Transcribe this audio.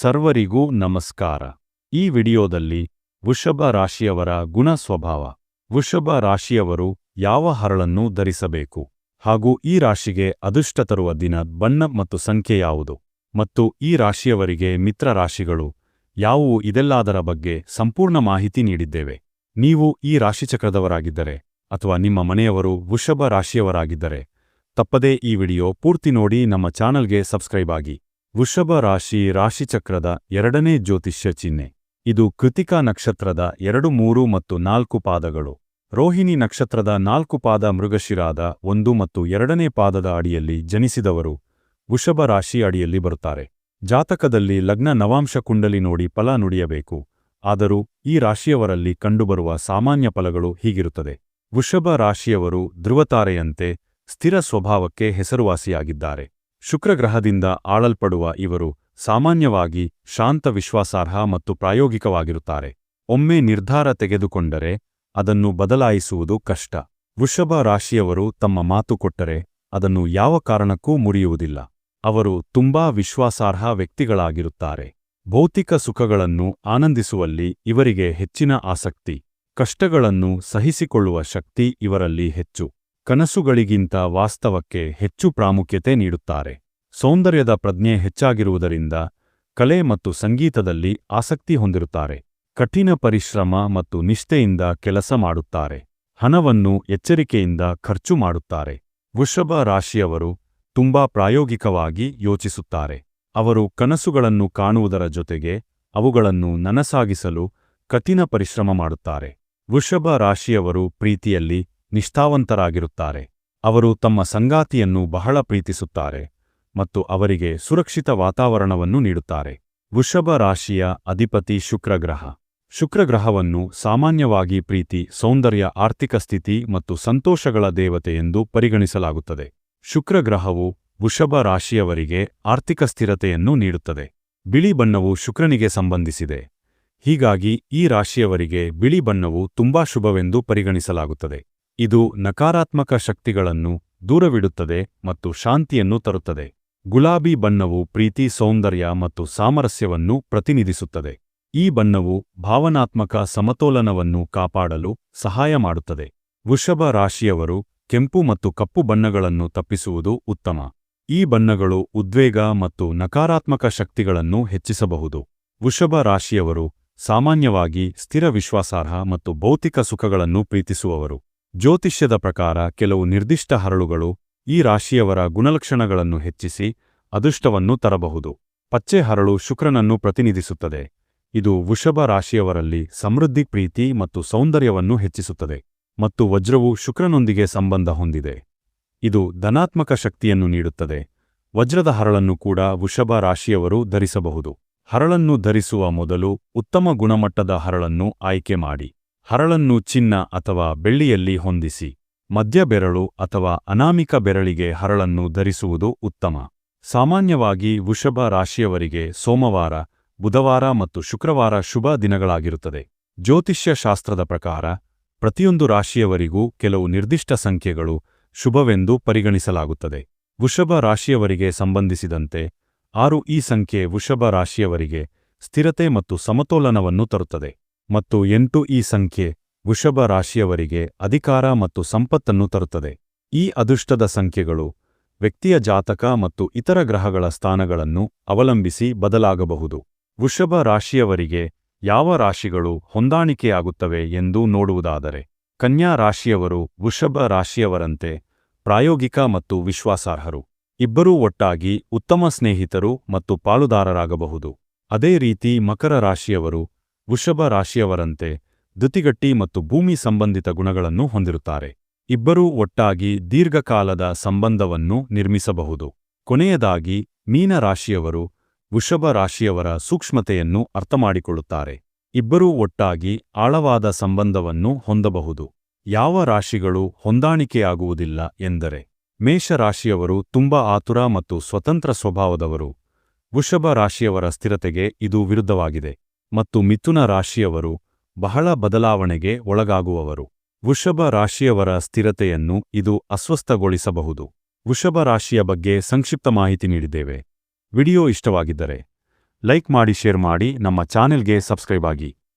ಸರ್ವರಿಗೂ ನಮಸ್ಕಾರ. ಈ ವಿಡಿಯೋದಲ್ಲಿ ವೃಷಭ ರಾಶಿಯವರ ಗುಣ ಸ್ವಭಾವ. ವೃಷಭ ರಾಶಿಯವರು ಯಾವ ಹರಳನ್ನು ಧರಿಸಬೇಕು? ಹಾಗೂ ಈ ರಾಶಿಗೆ ಅದೃಷ್ಟ ತರುವ ದಿನ ಬಣ್ಣ ಮತ್ತು ಸಂಖ್ಯೆ ಯಾವುದು? ಮತ್ತು ಈ ರಾಶಿಯವರಿಗೆ ಮಿತ್ರ ರಾಶಿಗಳು ಯಾವುವು? ಇದೆಲ್ಲದರ ಬಗ್ಗೆ ಸಂಪೂರ್ಣ ಮಾಹಿತಿ ನೀಡಿದ್ದೇವೆ. ನೀವು ಈ ರಾಶಿಚಕ್ರದವರಾಗಿದ್ದರೆ ಅಥವಾ ನಿಮ್ಮ ಮನೆಯವರು ವೃಷಭ ರಾಶಿಯವರಾಗಿದ್ದರೆ ತಪ್ಪದೇ ಈ ವಿಡಿಯೋ ಪೂರ್ತಿ ನೋಡಿ ನಮ್ಮ ಚಾನಲ್ಗೆ ಸಬ್ಸ್ಕ್ರೈಬ್ ಆಗಿ. ವೃಷಭ ರಾಶಿ ರಾಶಿಚಕ್ರದ ಎರಡನೇ ಜ್ಯೋತಿಷ್ಯ ಚಿಹ್ನೆ. ಇದು ಕೃತಿಕಾ ನಕ್ಷತ್ರದ ಎರಡು, ಮೂರು ಮತ್ತು ನಾಲ್ಕು ಪಾದಗಳು. ರೋಹಿಣಿ ನಕ್ಷತ್ರದ ನಾಲ್ಕು ಪಾದ ಮೃಗಶಿರಾದ ಒಂದು ಮತ್ತು ಎರಡನೇ ಪಾದದ ಅಡಿಯಲ್ಲಿ ಜನಿಸಿದವರು ವೃಷಭ ರಾಶಿ ಅಡಿಯಲ್ಲಿ ಬರುತ್ತಾರೆ. ಜಾತಕದಲ್ಲಿ ಲಗ್ನ ನವಾಂಶ ಕುಂಡಲಿ ನೋಡಿ ಫಲ ನುಡಿಯಬೇಕು. ಆದರೂ ಈ ರಾಶಿಯವರಲ್ಲಿ ಕಂಡುಬರುವ ಸಾಮಾನ್ಯ ಫಲಗಳು ಹೀಗಿರುತ್ತದೆ. ವೃಷಭ ರಾಶಿಯವರು ಧ್ರುವತಾರೆಯಂತೆ ಸ್ಥಿರ ಸ್ವಭಾವಕ್ಕೆ ಹೆಸರುವಾಸಿಯಾಗಿದ್ದಾರೆ. ಶುಕ್ರಗ್ರಹದಿಂದ ಆಳಲ್ಪಡುವ ಇವರು ಸಾಮಾನ್ಯವಾಗಿ ಶಾಂತ ವಿಶ್ವಾಸಾರ್ಹ ಮತ್ತು ಪ್ರಾಯೋಗಿಕವಾಗಿರುತ್ತಾರೆ. ಒಮ್ಮೆ ನಿರ್ಧಾರ ತೆಗೆದುಕೊಂಡರೆ ಅದನ್ನು ಬದಲಾಯಿಸುವುದು ಕಷ್ಟ. ವೃಷಭ ರಾಶಿಯವರು ತಮ್ಮ ಮಾತು ಕೊಟ್ಟರೆ ಅದನ್ನು ಯಾವ ಕಾರಣಕ್ಕೂ ಮುರಿಯುವುದಿಲ್ಲ. ಅವರು ತುಂಬಾ ವಿಶ್ವಾಸಾರ್ಹ ವ್ಯಕ್ತಿಗಳಾಗಿರುತ್ತಾರೆ. ಭೌತಿಕ ಸುಖಗಳನ್ನು ಆನಂದಿಸುವಲ್ಲಿ ಇವರಿಗೆ ಹೆಚ್ಚಿನ ಆಸಕ್ತಿ. ಕಷ್ಟಗಳನ್ನು ಸಹಿಸಿಕೊಳ್ಳುವ ಶಕ್ತಿ ಇವರಲ್ಲಿ ಹೆಚ್ಚು. ಕನಸುಗಳಿಗಿಂತ ವಾಸ್ತವಕ್ಕೆ ಹೆಚ್ಚು ಪ್ರಾಮುಖ್ಯತೆ ನೀಡುತ್ತಾರೆ. ಸೌಂದರ್ಯದ ಪ್ರಜ್ಞೆ ಹೆಚ್ಚಾಗಿರುವುದರಿಂದ ಕಲೆ ಮತ್ತು ಸಂಗೀತದಲ್ಲಿ ಆಸಕ್ತಿ ಹೊಂದಿರುತ್ತಾರೆ. ಕಠಿಣ ಪರಿಶ್ರಮ ಮತ್ತು ನಿಷ್ಠೆಯಿಂದ ಕೆಲಸ ಮಾಡುತ್ತಾರೆ. ಹಣವನ್ನು ಎಚ್ಚರಿಕೆಯಿಂದ ಖರ್ಚು ಮಾಡುತ್ತಾರೆ. ವೃಷಭ ರಾಶಿಯವರು ತುಂಬಾ ಪ್ರಾಯೋಗಿಕವಾಗಿ ಯೋಚಿಸುತ್ತಾರೆ. ಅವರು ಕನಸುಗಳನ್ನು ಕಾಣುವುದರ ಜೊತೆಗೆ ಅವುಗಳನ್ನು ನನಸಾಗಿಸಲು ಕಠಿಣ ಪರಿಶ್ರಮ ಮಾಡುತ್ತಾರೆ. ವೃಷಭ ರಾಶಿಯವರು ಪ್ರೀತಿಯಲ್ಲಿ ನಿಷ್ಠಾವಂತರಾಗಿರುತ್ತಾರೆ. ಅವರು ತಮ್ಮ ಸಂಗಾತಿಯನ್ನು ಬಹಳ ಪ್ರೀತಿಸುತ್ತಾರೆ ಮತ್ತು ಅವರಿಗೆ ಸುರಕ್ಷಿತ ವಾತಾವರಣವನ್ನು ನೀಡುತ್ತಾರೆ. ವೃಷಭ ರಾಶಿಯ ಅಧಿಪತಿ ಶುಕ್ರಗ್ರಹ. ಶುಕ್ರಗ್ರಹವನ್ನು ಸಾಮಾನ್ಯವಾಗಿ ಪ್ರೀತಿ, ಸೌಂದರ್ಯ, ಆರ್ಥಿಕ ಸ್ಥಿತಿ ಮತ್ತು ಸಂತೋಷಗಳ ದೇವತೆ ಎಂದು ಪರಿಗಣಿಸಲಾಗುತ್ತದೆ. ಶುಕ್ರಗ್ರಹವು ವೃಷಭ ರಾಶಿಯವರಿಗೆ ಆರ್ಥಿಕ ಸ್ಥಿರತೆಯನ್ನು ನೀಡುತ್ತದೆ. ಬಿಳಿ ಬಣ್ಣವು ಶುಕ್ರನಿಗೆ ಸಂಬಂಧಿಸಿದೆ. ಹೀಗಾಗಿ ಈ ರಾಶಿಯವರಿಗೆ ಬಿಳಿ ಬಣ್ಣವು ತುಂಬಾ ಶುಭವೆಂದು ಪರಿಗಣಿಸಲಾಗುತ್ತದೆ. ಇದು ನಕಾರಾತ್ಮಕ ಶಕ್ತಿಗಳನ್ನು ದೂರವಿಡುತ್ತದೆ ಮತ್ತು ಶಾಂತಿಯನ್ನು ತರುತ್ತದೆ. ಗುಲಾಬಿ ಬಣ್ಣವು ಪ್ರೀತಿ, ಸೌಂದರ್ಯ ಮತ್ತು ಸಾಮರಸ್ಯವನ್ನು ಪ್ರತಿನಿಧಿಸುತ್ತದೆ. ಈ ಬಣ್ಣವು ಭಾವನಾತ್ಮಕ ಸಮತೋಲನವನ್ನು ಕಾಪಾಡಲು ಸಹಾಯ ಮಾಡುತ್ತದೆ. ವೃಷಭ ರಾಶಿಯವರು ಕೆಂಪು ಮತ್ತು ಕಪ್ಪು ಬಣ್ಣಗಳನ್ನು ತಪ್ಪಿಸುವುದು ಉತ್ತಮ. ಈ ಬಣ್ಣಗಳು ಉದ್ವೇಗ ಮತ್ತು ನಕಾರಾತ್ಮಕ ಶಕ್ತಿಗಳನ್ನು ಹೆಚ್ಚಿಸಬಹುದು. ವೃಷಭ ರಾಶಿಯವರು ಸಾಮಾನ್ಯವಾಗಿ ಸ್ಥಿರ ವಿಶ್ವಾಸಾರ್ಹ ಮತ್ತು ಭೌತಿಕ ಸುಖಗಳನ್ನು ಪ್ರೀತಿಸುವವರು. ಜ್ಯೋತಿಷ್ಯದ ಪ್ರಕಾರ ಕೆಲವು ನಿರ್ದಿಷ್ಟ ಹರಳುಗಳು ಈ ರಾಶಿಯವರ ಗುಣಲಕ್ಷಣಗಳನ್ನು ಹೆಚ್ಚಿಸಿ ಅದೃಷ್ಟವನ್ನು ತರಬಹುದು. ಪಚ್ಚೆ ಹರಳು ಶುಕ್ರನನ್ನು ಪ್ರತಿನಿಧಿಸುತ್ತದೆ. ಇದು ವೃಷಭ ರಾಶಿಯವರಲ್ಲಿ ಸಮೃದ್ಧಿ, ಪ್ರೀತಿ ಮತ್ತು ಸೌಂದರ್ಯವನ್ನು ಹೆಚ್ಚಿಸುತ್ತದೆ ಮತ್ತು ವಜ್ರವು ಶುಕ್ರನೊಂದಿಗೆ ಸಂಬಂಧ ಹೊಂದಿದೆ. ಇದು ಧನಾತ್ಮಕ ಶಕ್ತಿಯನ್ನು ನೀಡುತ್ತದೆ. ವಜ್ರದ ಹರಳನ್ನು ಕೂಡ ವೃಷಭ ರಾಶಿಯವರು ಧರಿಸಬಹುದು. ಹರಳನ್ನು ಧರಿಸುವ ಮೊದಲು ಉತ್ತಮ ಗುಣಮಟ್ಟದ ಹರಳನ್ನು ಆಯ್ಕೆ ಮಾಡಿ. ಹರಳನ್ನು ಚಿನ್ನ ಅಥವಾ ಬೆಳ್ಳಿಯಲ್ಲಿ ಹೊಂದಿಸಿ ಮಧ್ಯ ಬೆರಳು ಅಥವಾ ಅನಾಮಿಕ ಬೆರಳಿಗೆ ಹರಳನ್ನು ಧರಿಸುವುದು ಉತ್ತಮ. ಸಾಮಾನ್ಯವಾಗಿ ವೃಷಭ ರಾಶಿಯವರಿಗೆ ಸೋಮವಾರ, ಬುಧವಾರ ಮತ್ತು ಶುಕ್ರವಾರ ಶುಭ ದಿನಗಳಾಗಿರುತ್ತದೆ. ಜ್ಯೋತಿಷ್ಯ ಶಾಸ್ತ್ರದ ಪ್ರಕಾರ, ಪ್ರತಿಯೊಂದು ರಾಶಿಯವರಿಗೂ ಕೆಲವು ನಿರ್ದಿಷ್ಟ ಸಂಖ್ಯೆಗಳು ಶುಭವೆಂದು ಪರಿಗಣಿಸಲಾಗುತ್ತದೆ. ವೃಷಭ ರಾಶಿಯವರಿಗೆ ಸಂಬಂಧಿಸಿದಂತೆ, ಆರು ಈ ಸಂಖ್ಯೆ ವೃಷಭ ರಾಶಿಯವರಿಗೆ ಸ್ಥಿರತೆ ಮತ್ತು ಸಮತೋಲನವನ್ನು ತರುತ್ತದೆ. ಮತ್ತು ಎಂಟು ಈ ಸಂಖ್ಯೆ ವೃಷಭ ರಾಶಿಯವರಿಗೆ ಅಧಿಕಾರ ಮತ್ತು ಸಂಪತ್ತನ್ನು ತರುತ್ತದೆ. ಈ ಅದೃಷ್ಟದ ಸಂಖ್ಯೆಗಳು ವ್ಯಕ್ತಿಯ ಜಾತಕ ಮತ್ತು ಇತರ ಗ್ರಹಗಳ ಸ್ಥಾನಗಳನ್ನು ಅವಲಂಬಿಸಿ ಬದಲಾಗಬಹುದು. ವೃಷಭ ರಾಶಿಯವರಿಗೆ ಯಾವ ರಾಶಿಗಳು ಹೊಂದಾಣಿಕೆಯಾಗುತ್ತವೆ ಎಂದು ನೋಡುವುದಾದರೆ, ಕನ್ಯಾ ರಾಶಿಯವರು ವೃಷಭ ರಾಶಿಯವರಂತೆ ಪ್ರಾಯೋಗಿಕ ಮತ್ತು ವಿಶ್ವಾಸಾರ್ಹರು. ಇಬ್ಬರೂ ಒಟ್ಟಾಗಿ ಉತ್ತಮ ಸ್ನೇಹಿತರು ಮತ್ತು ಪಾಲುದಾರರಾಗಬಹುದು. ಅದೇ ರೀತಿ ಮಕರ ರಾಶಿಯವರು ವೃಷಭ ರಾಶಿಯವರಂತೆ ದ್ಯುತಿಗಟ್ಟಿ ಮತ್ತು ಭೂಮಿ ಸಂಬಂಧಿತ ಗುಣಗಳನ್ನು ಹೊಂದಿರುತ್ತಾರೆ. ಇಬ್ಬರೂ ಒಟ್ಟಾಗಿ ದೀರ್ಘಕಾಲದ ಸಂಬಂಧವನ್ನು ನಿರ್ಮಿಸಬಹುದು. ಕೊನೆಯದಾಗಿ, ಮೀನ ರಾಶಿಯವರು ವೃಷಭ ರಾಶಿಯವರ ಸೂಕ್ಷ್ಮತೆಯನ್ನು ಅರ್ಥಮಾಡಿಕೊಳ್ಳುತ್ತಾರೆ. ಇಬ್ಬರೂ ಒಟ್ಟಾಗಿ ಆಳವಾದ ಸಂಬಂಧವನ್ನು ಹೊಂದಬಹುದು. ಯಾವ ರಾಶಿಗಳು ಹೊಂದಾಣಿಕೆಯಾಗುವುದಿಲ್ಲ ಎಂದರೆ ಮೇಷರಾಶಿಯವರು ತುಂಬಾ ಆತುರ ಮತ್ತು ಸ್ವತಂತ್ರ ಸ್ವಭಾವದವರು. ವೃಷಭ ರಾಶಿಯವರ ಸ್ಥಿರತೆಗೆ ಇದು ವಿರುದ್ಧವಾಗಿದೆ. ಮತ್ತು ಮಿಥುನ ರಾಶಿಯವರು ಬಹಳ ಬದಲಾವಣೆಗೆ ಒಳಗಾಗುವವರು. ವೃಷಭ ರಾಶಿಯವರ ಸ್ಥಿರತೆಯನ್ನು ಇದು ಅಸ್ವಸ್ಥಗೊಳಿಸಬಹುದು. ವೃಷಭ ರಾಶಿಯ ಬಗ್ಗೆ ಸಂಕ್ಷಿಪ್ತ ಮಾಹಿತಿ ನೀಡಿದ್ದೇವೆ. ವಿಡಿಯೋ ಇಷ್ಟವಾಗಿದ್ದರೆ ಲೈಕ್ ಮಾಡಿ, ಶೇರ್ ಮಾಡಿ, ನಮ್ಮ ಚಾನೆಲ್ಗೆ ಸಬ್ಸ್ಕ್ರೈಬ್ ಆಗಿ.